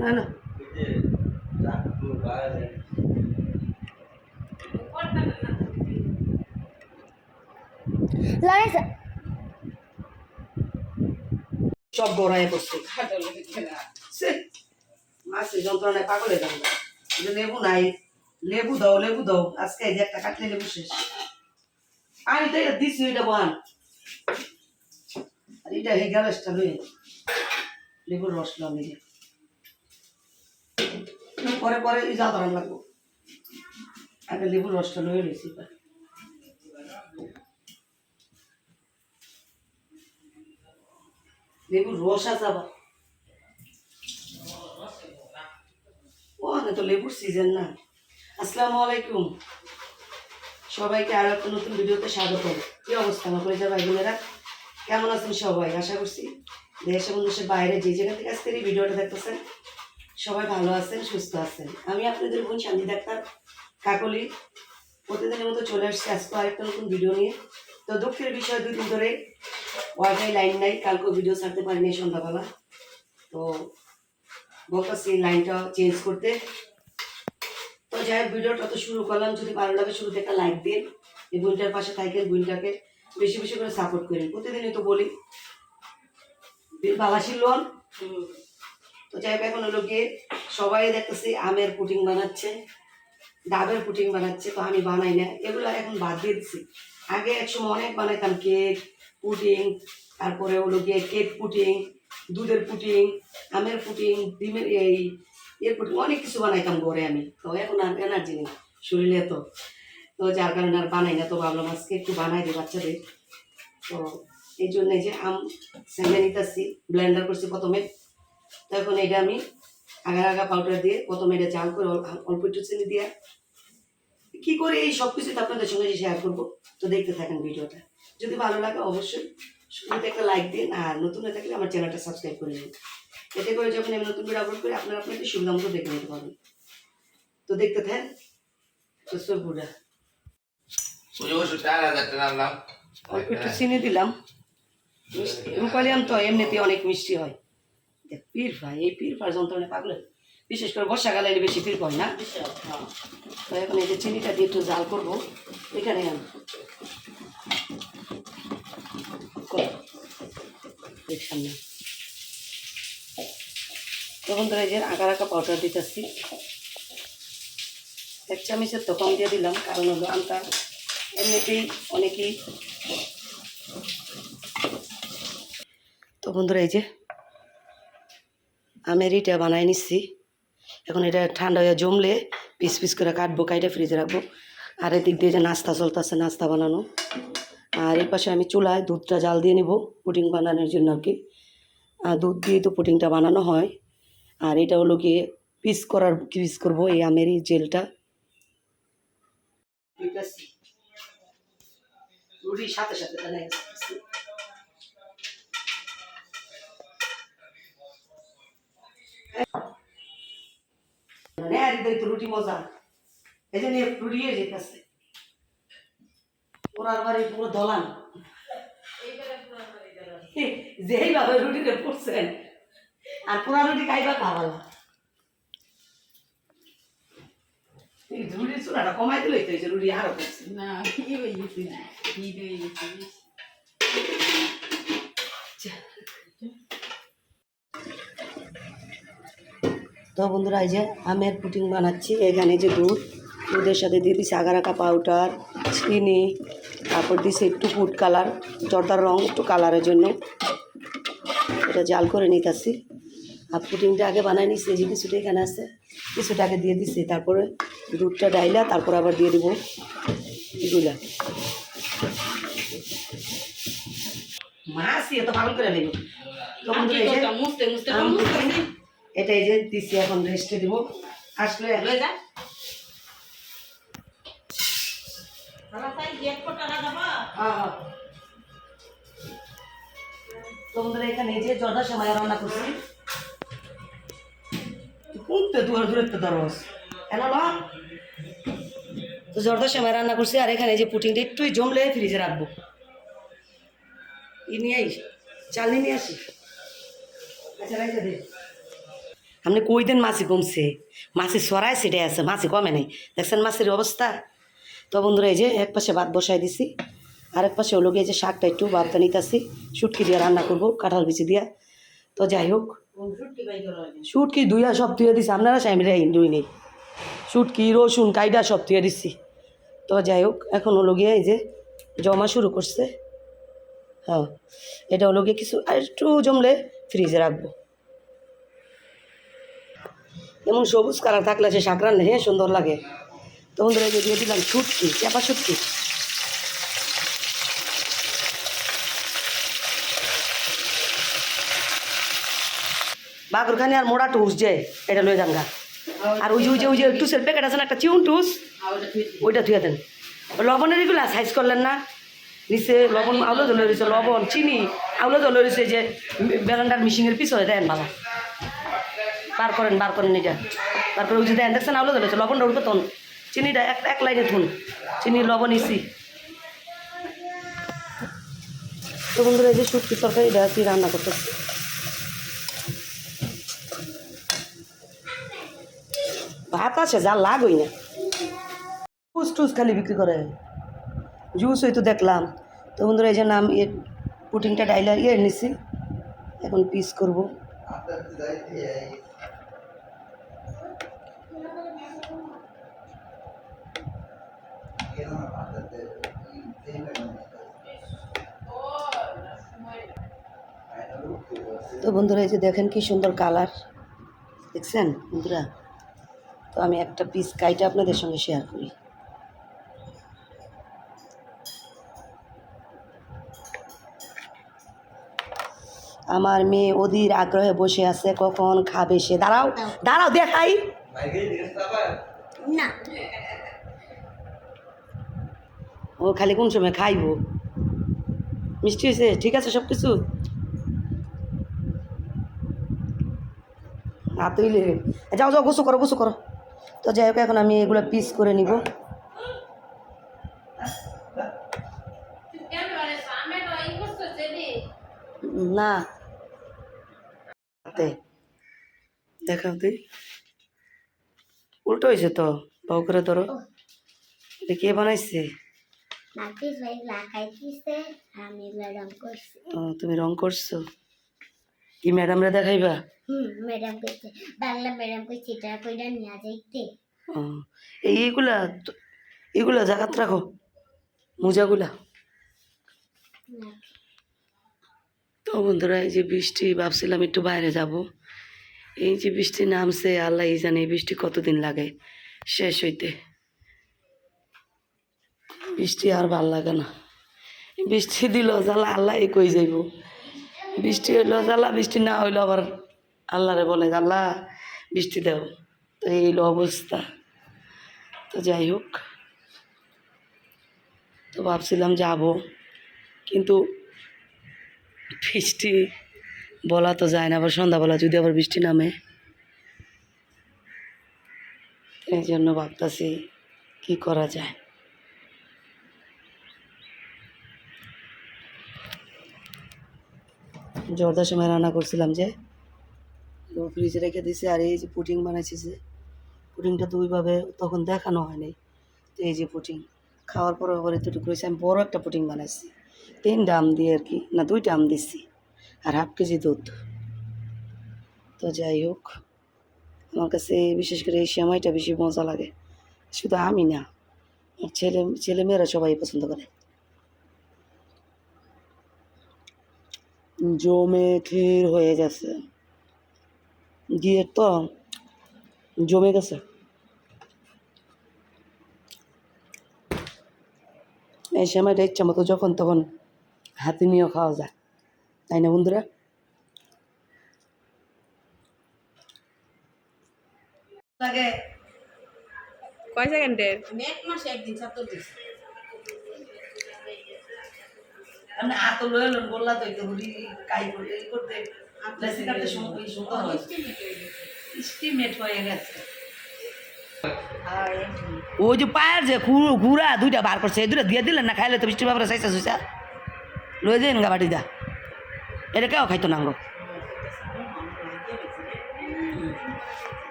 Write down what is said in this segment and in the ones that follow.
না না। সব গড়ায় সে মাসে যন্ত্রণায় পাগলে যাব। যে লেবু নাই। লেবু দাও লেবু দাও। আজকে এই যে একটা কাটলে লেবু শেষ। আমি তো এটা দিছি এটা বান। আর এটা এই গ্যালাসটা লই লেবুর রস লাম এই যে। পরে পরে যা ধরান লাগবো। আগে লেবুর রসটা লয়ে রয়েছি লেবুর রস আছে আবার। ও তো লেবুর সিজন না। আসসালামু আলাইকুম। সবাইকে আরও একটা নতুন ভিডিওতে স্বাগত কি অবস্থা? আমার কলেজের ভাই বোনেরা? কেমন আছেন সবাই? আশা করছি দেশ এবং দেশের বাইরে যে জায়গা থেকে আজকের এই ভিডিওটা দেখতেছেন, সবাই ভালো আছেন, সুস্থ আছেন। আমি আপনাদের বোন শান্তি ডাক্তার কাকলি। প্রতিদিনের মতো চলে আসছি আজকে আরেকটা নতুন ভিডিও নিয়ে। তো দুঃখের বিষয়, দুই দিন ধরে ওয়াইফাই লাইন নাই কালকে ভিডিও ছাড়তে পারিনি সন্ধ্যাবেলা। তো বলতেছি লাইনটা চেঞ্জ করতে। তো যাই হোক, ভিডিওটা তো শুরু করলাম। যদি ভালো লাগে শুরুতে একটা লাইক দিন। এই বইটার পাশে থাকেন বইটাকে বেশি বেশি করে সাপোর্ট করেন। প্রতিদিনই তো বলি বালাসির লোন। তো যাই এখন হলো গিয়ে সবাই দেখতেছি আমের পুটিং বানাচ্ছে, ডাবের পুটিং বানাচ্ছে, তো আমি বানাই না। এগুলো এখন বাদ দিয়ে দিচ্ছি আগে একসময় অনেক বানাইতাম কেক পুডিং তারপরে হলো গিয়ে কেক পুটিং, দুধের পুটিং, আমের পুটিং, ডিমের এই এর পুটিং, অনেক কিছু বানাইতাম ঘরে আমি। তো এখন আর এনার্জি নেই শরীরে তো। তো যার কারণে আর বানাই না, তো ভাবলাম আজকে একটু বানাই দিই বাচ্চাদের। তো এই জন্য যে আম সেমে নিতেছি ব্লেন্ডার করছি প্রথমে। তো এখন এটা আমি আগার আগা পাউডার দিয়ে প্রথমে এটা জাল করে অল্প একটু চিনি দিয়ে। কি করে এই সব কিছু আপনাদের সঙ্গে শেয়ার করব তো দেখতে থাকেন ভিডিওটা। যদি ভালো লাগে অবশ্যই শুরুতে একটা লাইক দিন আর নতুন হয়ে থাকলে আমার চ্যানেলটা সাবস্ক্রাইব করে নিন। এতে করে যখন আমি নতুন ভিডিও আপলোড করি আপনারা আপনাদের সুবিধা মতো দেখে নিতে পারবেন। তো দেখতে থাকেন বুড়া অল্প একটু চিনি দিলাম। মিষ্টি। রূপালি আম তো এমনিতে অনেক মিষ্টি হয়। পীর ভাই, এই পীর ভাই যন্ত্রণা পাগলে বিশেষ করে বর্ষাকালে এলে বেশি পীর হয় না। তো এখন এই যে চিনিটা দিয়ে একটু জাল করব। এখানে সামনে। তখন ধরে যে আঁকা আঁকা পাউডার দিতেছি। এক চামচের তো কম দিয়ে দিলাম। কারণ হলো আমটা এমনিতেই অনেকেই তো বন্ধুরা, এই যে আমের ইটা বানাই নিচ্ছি। এখন এটা ঠান্ডা হয়ে জমলে পিস পিস করে কাটবো, কাইটে ফ্রিজে রাখব। আর এদিক দিয়ে যে নাস্তা চলতেছে, নাস্তা বানানো। আর এই পাশে আমি চুলায় দুধটা জাল দিয়ে নিব পুডিং বানানোর জন্য আর কি। আর দুধ দিয়ে তো পুডিংটা বানানো হয়। আর এটা হলো গিয়ে পিস করার, পিস করব এই আমের জেলটা। সাথে সাথে মানে আর এদের তো রুটি মজা এই জন্য রুটি যেতেছে ওরার বাড়ি পুরো দলান। যেইভাবে রুটিতে পড়ছেন আর পুরা রুটি খাইবা খাওয়ালা রুটির চূড়াটা কমাই দিলেই তো যে রুটি আরও পড়ছে। না কি হয়ে গেছে কি হয়ে গেছে তো বন্ধুরা এই যে আমের পুটিং বানাচ্ছি। এখানে যে দুধ দুধের সাথে দিয়ে দিচ্ছি আগারাকা পাউডার চিনি তারপর দিচ্ছি একটু ফুড কালার জর্দার রং একটু কালারের জন্য। এটা জাল করে নিতেছি। আর পুটিংটা আগে বানাই নিচ্ছি এই যে কিছুটা এখানে আছে কিছুটা আগে দিয়ে দিচ্ছি তারপরে দুধটা ডাইলা তারপর আবার দিয়ে দেবো এগুলা। মাছ তো ভালো করে নেব। এই যে দিচ্ছি এখন রেস্টে দিব। আসলে যা। হ্যাঁ, হ্যাঁ। তো বন্ধুরা এখানে এই যে জর্দা সময় রান্না করছি। কোনতে দূরে দূরে তো দরস এলো না তো জর্দা সময় রান্না করছি আর এখানে এই যে পুটিংটা একটুই জমলে ফ্রিজে রাখব। ই নিয়ে আই চাল নিয়ে আসি। আচ্ছা দে। আপনি কই দিন মাছি কমছে? মাছি সরাই সেটাই আছে, মাছি কমে নেই। দেখছেন মাছের অবস্থা? তো বন্ধুরা, এই যে এক পাশে ভাত বসাই দিছি, আরেক পাশে হলো গিয়ে যে শাকটা একটু ভাতটা নিতেছি, শুটকি দিয়ে রান্না করব, কাঁঠাল বিচি দিয়া। তো যাই হোক, শুটকি ধুইয়া সব ধুয়ে দিছি। আপনারা সাইমরে ধুই নেই শুটকি, রসুন কাইডা সব ধুয়ে দিছি। তো যাই হোক, এখন হলো গিয়ে এই যে জমা শুরু করছে। হ্যাঁ এটা হলো গিয়ে কিছু, আর একটু জমলে ফ্রিজে রাখব। এমন সবুজ কালার থাকলে সে শাক রান্না হ্যাঁ সুন্দর লাগে। তো বন্ধুরা যে দিয়ে দিলাম শুটকি চাপা শুটকি বাগুরখানি আর মোড়া টুস যে, এটা লয়ে যাঙ্গা আর ওই যে ওই যে ওই যে টুসের প্যাকেট আছে না, একটা চিউন টুস, ওইটা ধুয়ে দেন। লবণের এগুলো সাইজ করলেন না। নিচে লবণ আউলো জলে রয়েছে, লবণ, চিনি আউলো জলে রয়েছে যে বেলান্ডার মিশিংয়ের পিছনে দেন বাবা। বার করেন বার করেন এটা তারপরে ওই যে দেন, দেখছেন আউলো জলে লবণটা উঠবে তখন। চিনিটা এক এক লাইনে থুন চিনি, লবণ, ইসি। তো বন্ধুরা, এই যে শুটকি তরকারি, এটা কি রান্না করতে ভাত আছে, যা লাগই না। জুস টুস খালি বিক্রি করে। জুস হয়তো দেখলাম। তো বন্ধুরা, এই যে নাম ইয়ে পুটিংটা ডাইলার ইয়ে নিছি। এখন পিস করব। তো বন্ধুরা এই যে দেখেন কি সুন্দর কালার। দেখছেন বন্ধুরা? তো আমি একটা পিস কাইটা আপনাদের সঙ্গে শেয়ার করি। আমার মেয়ে অধীর আগ্রহে বসে আছে কখন খাবে সে? দাঁড়াও দাঁড়াও দেখাই। না। ও খালি কোন সময় খাইবো? মিষ্টি হয়েছে? ঠিক আছে সব কিছু না তুইলে যাও যাও গোসু করো গোসু করো। তো যাই হোক এখন আমি এগুলো পিস করে নিব। না। দেখাও তুই উল্টো হয়েছে তো বাউ করে ধরো। কে বানাইছে? তুমি রং করছ? কি ম্যাডামরা দেখাইবা? হুম ম্যাডাম কইছে বাংলা ম্যাডাম কইছে এটা কইরা নিয়ে যাইতে। এইগুলা এগুলা জাগাত রাখো মোজাগুলা। তো বন্ধুরা এই যে বৃষ্টি ভাবছিলাম একটু বাইরে যাব। এই যে বৃষ্টি নামছে আল্লাহ জানে এই বৃষ্টি কতদিন লাগে শেষ হইতে। বৃষ্টি আর ভালো লাগে না। বৃষ্টি দিল জ্বালা আল্লাহ কই যাইব। বৃষ্টি হইল, জ্বালা বৃষ্টি না হইল আবার আল্লাহরে বলে আল্লাহ, বৃষ্টি দেও। তো এই অবস্থা। তো যাই হোক, তো ভাবছিলাম যাব, কিন্তু বৃষ্টি বলা তো যায় না, আবার সন্ধ্যাবেলা যদি আবার বৃষ্টি নামে। এই জন্য ভাবতেছি, কি করা যায়? জর্দার সময় রান্না করছিলাম যে। ফ্রিজে রেখে দিছি আর এই যে পুডিং বানাইছি যে পুডিংটা তো ওইভাবে তখন দেখানো হয়নি। তো এই যে পুডিং খাওয়ার পরে আবার এতটুকু রয়েছে আমি বড়ো একটা পুটিং বানাইছি। তিনটা আম দিয়ে আর কি, না দুইটা আম দিচ্ছি আর হাফ কেজি দুধ। তো যাই হোক, আমার কাছে বিশেষ করে এই সময়টা বেশি মজা লাগে। শুধু আমি না ছেলে, ছেলেমেয়েরা সবাই পছন্দ করে। জমে ক্ষীর হয়ে গেছে। গিয়ে তো জমে গেছে। এই সময়টা ইচ্ছা মতো যখন তখন হাতে নিয়েও খাওয়া যায়। তাই না বন্ধুরা? লাগে। কয় সেকেন্ডের এক মাসে একদিন ছাত্র দিচ্ছি আমি হাত লয়ে লন বললা তো একটু কাই করতে এই করতে। লেসি কাটতে সময় সুন্দর হয়। স্টিমেট হয়ে গেছে। আর যে পায়ের যে ঘুরা দুইটা বার করছে এই দুটা দিয়ে দিলেন না খাইলে তো বৃষ্টি বাবার চাইছে সুইসা লয়ে যাই গা বাড়ি দা এটা কেউ খাইতো না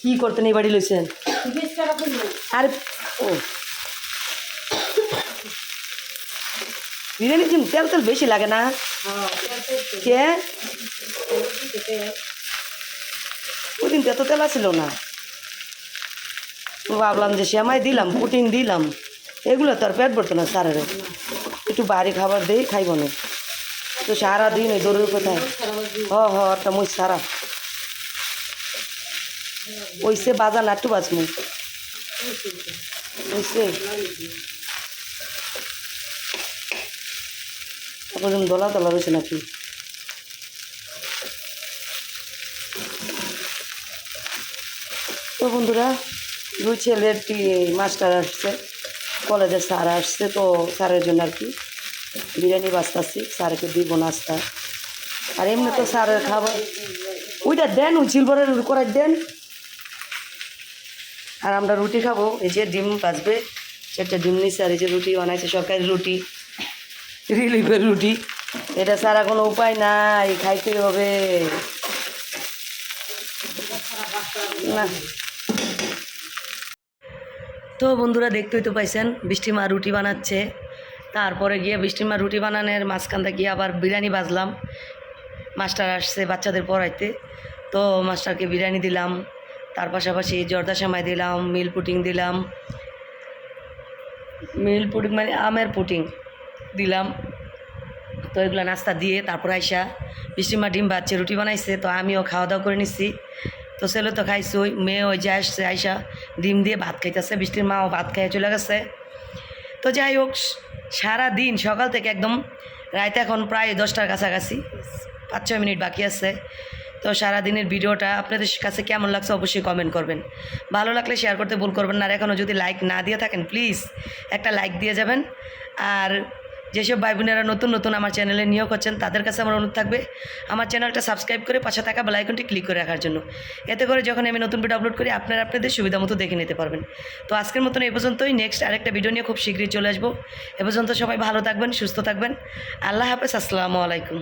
কি করতেন এই বাড়ি লইছেন? আরে ও। বিরিয়ানি তেল তেল বেশি লাগে না? হ্যাঁ কে? ওদিন তো এত তেল ছিল না। ভাবলাম যে শ্যামাই দিলাম পুটিন দিলাম। এগুলো তো আর পেট ভরতো না সারের একটু বাড়ি খাবার দেই খাইব না। তো সারাদিন ওই দৌড়ের কোথায় হ হ একটা মুই সারা। ওইসে বাজা না একটু বাজমু ওইসে। এখন দলা দলা রয়েছে নাকি? তো বন্ধুরা, দুই ছেলের টি- মাস্টার আসছে কলেজের স্যার আসছে, তো স্যারের জন্য আর কি বিরিয়ানি বাঁচতেছি, স্যারকে দিব নাস্তা। আর এমনি তো স্যারের খাবার ওইটা দেন, ওই সিলভারের করার দেন। আর আমরা রুটি খাব, এই যে ডিম বাজবে চারটা ডিম নিচ্ছে আর এই যে রুটি বানাইছে, সরকারি রুটি। রিলিফের রুটি এটা ছাড়া কোনো উপায় নাই খাইতে হবে। তো বন্ধুরা, দেখতেই তো পাইছেন, বৃষ্টিমা রুটি বানাচ্ছে। তারপরে গিয়ে বৃষ্টিমা রুটি বানানোর মাঝখানটা গিয়ে আবার বিরিয়ানি বাজলাম মাস্টার আসছে বাচ্চাদের পড়াইতে। তো মাস্টারকে বিরিয়ানি দিলাম। তার পাশাপাশি জর্দা সেমাই দিলাম, মিল পুটিং দিলাম। মিল পুটিং মানে আমের পুটিং দিলাম। তো এগুলো নাস্তা দিয়ে তারপর আইসা বৃষ্টিমা ডিম বাচ্চা রুটি বানাইছে, তো আমিও খাওয়া দাওয়া করে নিচ্ছি তো ছেলে তো খাইছে, ওই মেয়ে ওই যে আসছে, আইসা ডিম দিয়ে ভাত খাইতেছে, বৃষ্টির মাও ভাত খাইয়ে চলে গেছে। তো যাই হোক সারা দিন সকাল থেকে একদম রাইতে এখন প্রায় দশটার কাছাকাছি পাঁচ ছয় মিনিট বাকি আছে। তো সারা দিনের ভিডিওটা আপনাদের কাছে কেমন লাগছে অবশ্যই কমেন্ট করবেন। ভালো লাগলে শেয়ার করতে ভুল করবেন না। আর এখনও যদি লাইক না দিয়ে থাকেন প্লিজ একটা লাইক দিয়ে যাবেন। আর যেসব ভাই বোনেরা নতুন নতুন আমার চ্যানেলে নিয়োগ হচ্ছেন, তাদের কাছে আমার অনুরোধ থাকবে, আমার চ্যানেলটা সাবস্ক্রাইব করে পাশে থাকা বেলাইকনটি ক্লিক করে রাখার জন্য। এতে করে যখন আমি নতুন ভিডিও আপলোড করি, আপনারা আপনাদের সুবিধা মতো দেখে নিতে পারবেন। তো আজকের মতন এ পর্যন্তই। নেক্সট আরেকটা ভিডিও নিয়ে খুব শীঘ্রই চলে আসব। এ পর্যন্ত সবাই ভালো থাকবেন, সুস্থ থাকবেন। আল্লাহ হাফেজ, আসসালামু আলাইকুম।